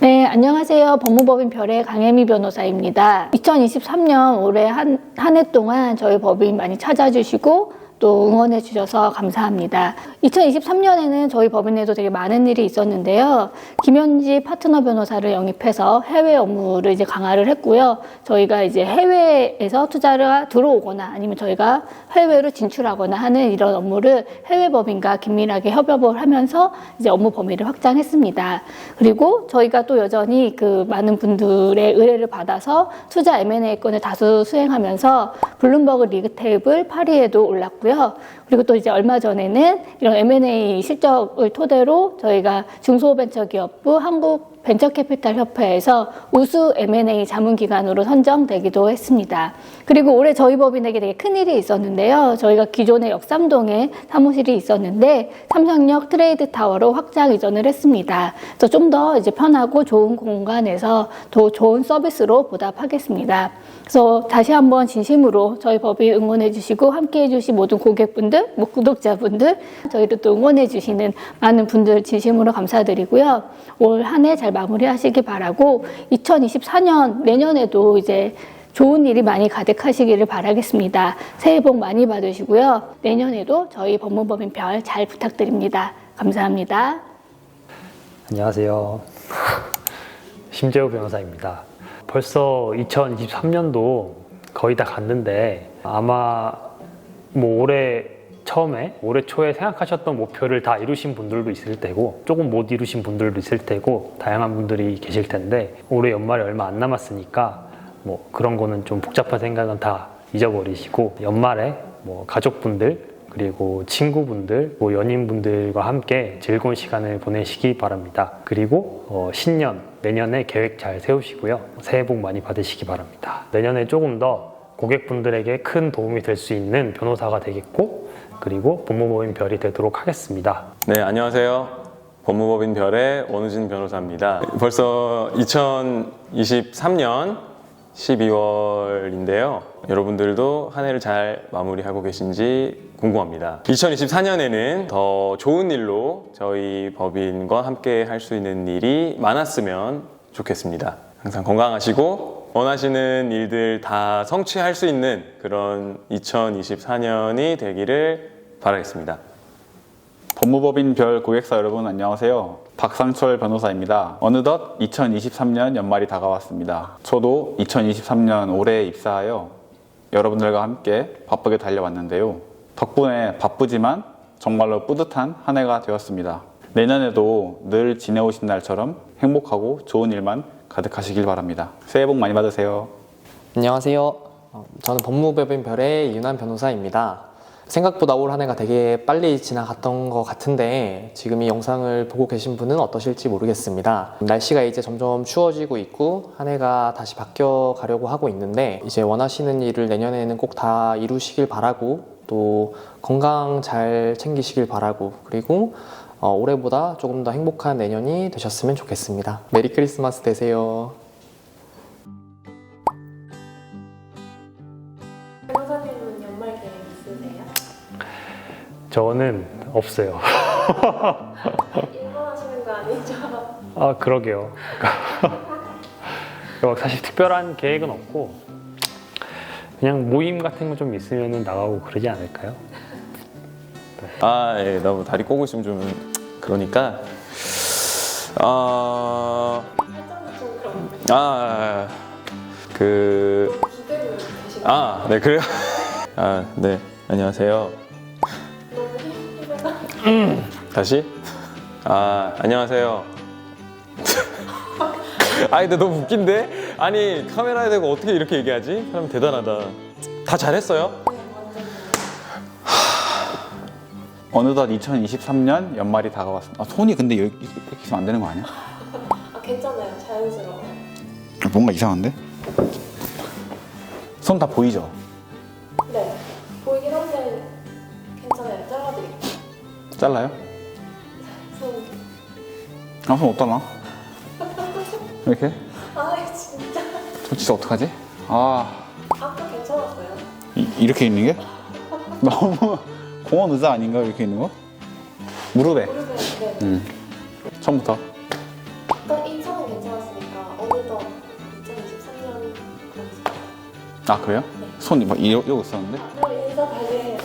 네, 안녕하세요. 법무법인 별의 강혜미 변호사입니다. 2023년 올해 한, 한 해 동안 저희 법인 많이 찾아주시고 또 응원해 주셔서 감사합니다. 2023년에는 저희 법인에도 되게 많은 일이 있었는데요. 김현지 파트너 변호사를 영입해서 해외 업무를 이제 강화를 했고요. 저희가 이제 해외에서 투자가 들어오거나 아니면 저희가 해외로 진출하거나 하는 이런 업무를 해외 법인과 긴밀하게 협업을 하면서 이제 업무 범위를 확장했습니다. 그리고 저희가 또 여전히 그 많은 분들의 의뢰를 받아서 투자 M&A 건을 다수 수행하면서 블룸버그 리그 테이블 8위에도 올랐고요. 그리고 또 이제 얼마 전에는 이런 M&A 실적을 토대로 저희가 중소벤처기업부 한국 벤처캐피탈 협회에서 우수 M&A 자문기관으로 선정되기도 했습니다. 그리고 올해 저희 법인에게 되게 큰 일이 있었는데요. 저희가 기존에 역삼동에 사무실이 있었는데 삼성역 트레이드 타워로 확장 이전을 했습니다. 그래서 좀 더 이제 편하고 좋은 공간에서 더 좋은 서비스로 보답하겠습니다. 그래서 다시 한번 진심으로 저희 법인 응원해 주시고 함께 해 주신 모든 고객분들, 뭐 구독자분들, 저희를 또 응원해 주시는 많은 분들 진심으로 감사드리고요. 올 한 해 잘 마무리하시기 바라고 2024년 내년에도 이제 좋은 일이 많이 가득하시기를 바라겠습니다. 새해 복 많이 받으시고요. 내년에도 저희 법무법인 별 잘 부탁드립니다. 감사합니다. 안녕하세요. 심재호 변호사입니다. 벌써 2023년도 거의 다 갔는데 아마 뭐 올해 처음에 올해 초에 생각하셨던 목표를 다 이루신 분들도 있을 테고 조금 못 이루신 분들도 있을 테고 다양한 분들이 계실 텐데 올해 연말이 얼마 안 남았으니까 뭐 그런 거는 좀 복잡한 생각은 다 잊어버리시고 연말에 뭐 가족분들 그리고 친구분들, 뭐 연인분들과 함께 즐거운 시간을 보내시기 바랍니다. 그리고 어, 신년, 내년에 계획 잘 세우시고요. 새해 복 많이 받으시기 바랍니다. 내년에 조금 더 고객분들에게 큰 도움이 될 수 있는 변호사가 되겠고, 그리고 법무법인 별이 되도록 하겠습니다. 네, 안녕하세요. 법무법인 별의 원우진 변호사입니다. 벌써 2023년 12월인데요. 여러분들도 한 해를 잘 마무리하고 계신지 궁금합니다. 2024년에는 더 좋은 일로 저희 법인과 함께 할 수 있는 일이 많았으면 좋겠습니다. 항상 건강하시고 원하시는 일들 다 성취할 수 있는 그런 2024년이 되기를 바라겠습니다. 법무법인 별 고객사 여러분 안녕하세요. 박상철 변호사입니다. 어느덧 2023년 연말이 다가왔습니다. 저도 2023년 올해 입사하여 여러분들과 함께 바쁘게 달려왔는데요. 덕분에 바쁘지만 정말로 뿌듯한 한 해가 되었습니다. 내년에도 늘 지내오신 날처럼 행복하고 좋은 일만 가득하시길 바랍니다. 새해 복 많이 받으세요. 안녕하세요. 어, 저는 법무법인 별의 이윤환 변호사입니다. 생각보다 올 한 해가 되게 빨리 지나갔던 것 같은데 지금 이 영상을 보고 계신 분은 어떠실지 모르겠습니다. 날씨가 이제 점점 추워지고 있고 한 해가 다시 바뀌어 가려고 하고 있는데 이제 원하시는 일을 내년에는 꼭 다 이루시길 바라고 또 건강 잘 챙기시길 바라고 그리고 어, 올해보다 조금 더 행복한 내년이 되셨으면 좋겠습니다. 메리 크리스마스 되세요. 변호사님은 연말 계획 있으세요? 저는 없어요. 일본하시는 거 아니죠? 아, 그러게요. 막 사실 특별한 계획은 없고, 그냥 모임 같은 거 좀 있으면 나가고 그러지 않을까요? 아, 예, 너무 다리 꼬고 있으면 좀 그러니까. 아, 아, 그, 아, 네, 그래요? 아, 네, 안녕하세요. 힘들어 다시? 아, 안녕하세요. 아니, 근데 너무 웃긴데? 아니, 카메라에 대고 어떻게 이렇게 얘기하지? 사람 대단하다. 다 잘했어요? 어느덧 2023년 연말이 다가왔습니다. 아, 손이 근데 여기 이렇게 있으면 안 되는 거 아니야? 아 괜찮아요 자연스러워 뭔가 이상한데? 손 다 보이죠? 네 보이긴 한데 괜찮아요 잘라드릴게요 잘라요? 손 아, 손 어디다 놔? 이렇게? 아 진짜 저 진짜 어떡하지? 아, 아까 괜찮았어요 이, 이렇게 있는 게? 너무 공원 의자 아닌가 이렇게 있는 거? 무릎에. 네. 음. 처음부터. 아까 1차는 괜찮았으니까 어느덧 2023년 아 그래요? 네. 손이 막 이러, 이러고 있었는데? 아, 네, 인사 발견해요.